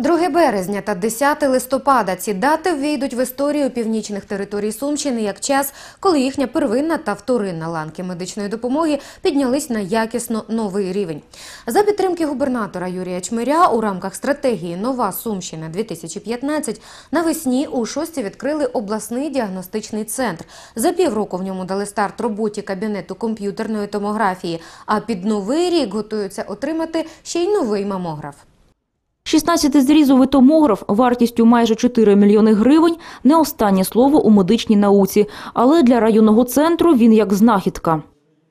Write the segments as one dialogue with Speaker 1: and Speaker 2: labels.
Speaker 1: 2 березня та 10 листопада ці дати ввійдуть в історію північних територій Сумщини як час, коли їхня первинна та вторинна ланки медичної допомоги піднялись на якісно новий рівень. За підтримки губернатора Юрія Чмиря у рамках стратегії Нова Сумщина 2015 навесні у шості відкрили обласний діагностичний центр. За півроку в ньому дали старт роботі кабінету комп'ютерної томографії. А під новий рік готуються отримати ще й новий мамограф.
Speaker 2: 16-зрізовий томограф вартістю майже 4 мільйони гривень – не останнє слово у медичній науці, але для районного центру він як знахідка.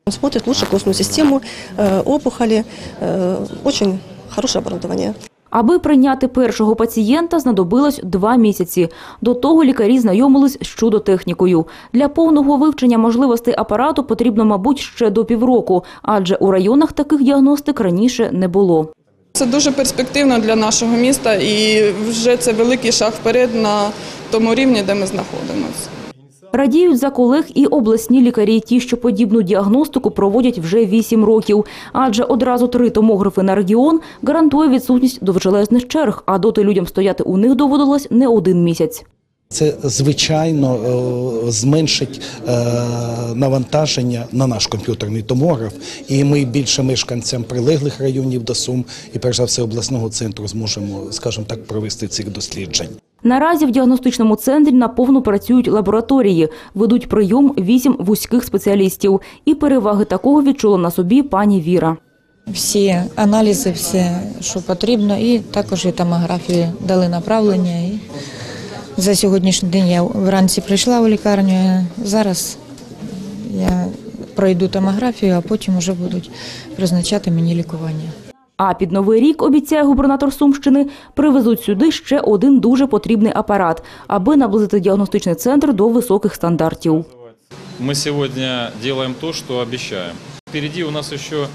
Speaker 3: Смотрит лучше костную систему, э, опухоли. э, Очень хорошее оборудование.
Speaker 2: Аби прийняти першого пацієнта знадобилось два місяці. До того лікарі знайомились з чудо-технікою. Для повного вивчення можливостей апарату потрібно, мабуть, ще до півроку, адже у районах таких діагностик раніше не було.
Speaker 4: Це дуже перспективно для нашого міста і вже це великий шаг вперед на тому рівні, де ми знаходимося.
Speaker 2: Радіють за колег і обласні лікарі, ті, що подібну діагностику проводять вже 8 років. Адже одразу три томографи на регіон гарантує відсутність довжелезних черг, а доти людям стояти у них доводилось не один місяць.
Speaker 5: Це звичайно е, зменшить е, навантаження на наш комп'ютерний томограф, і ми більше мешканцям прилеглих районів до Сум і перш за все обласного центру зможемо, скажімо так, провести цих досліджень.
Speaker 2: Наразі в діагностичному центрі наповну працюють лабораторії, ведуть прийом вісім вузьких спеціалістів. І переваги такого відчула на собі пані Віра.
Speaker 6: всі аналізи, все, що потрібно, і також і томографії дали направлення. І за сьогоднішній день я вранці прийшла у лікарню. Зараз я пройду томографію, а потім вже будуть призначати мені лікування.
Speaker 2: А під новий рік, обіцяє губернатор Сумщини, привезуть сюди ще один дуже потрібний апарат, аби наблизити діагностичний центр до високих стандартів.
Speaker 7: Мы сегодня делаем то, что обещаем. Впереди у нас еще э,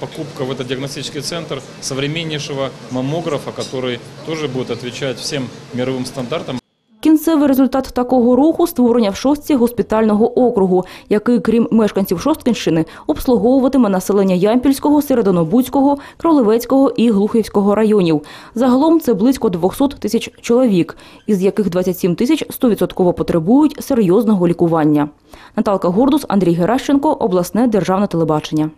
Speaker 7: покупка в этот диагностический центр современнейшего маммографа, который тоже будет отвечать всем мировым стандартам.
Speaker 2: Кінцевий результат такого руху – створення в шостці госпітального округу, який, крім мешканців Шосткинщини, обслуговуватиме населення Ямпільського, Середонобудського, Кролевецького і Глухівського районів. Загалом це близько 200 тисяч чоловік, із яких 27 тисяч 100% потребують серйозного лікування. Наталка Гордус, Андрій Геращенко, обласне державне телебачення.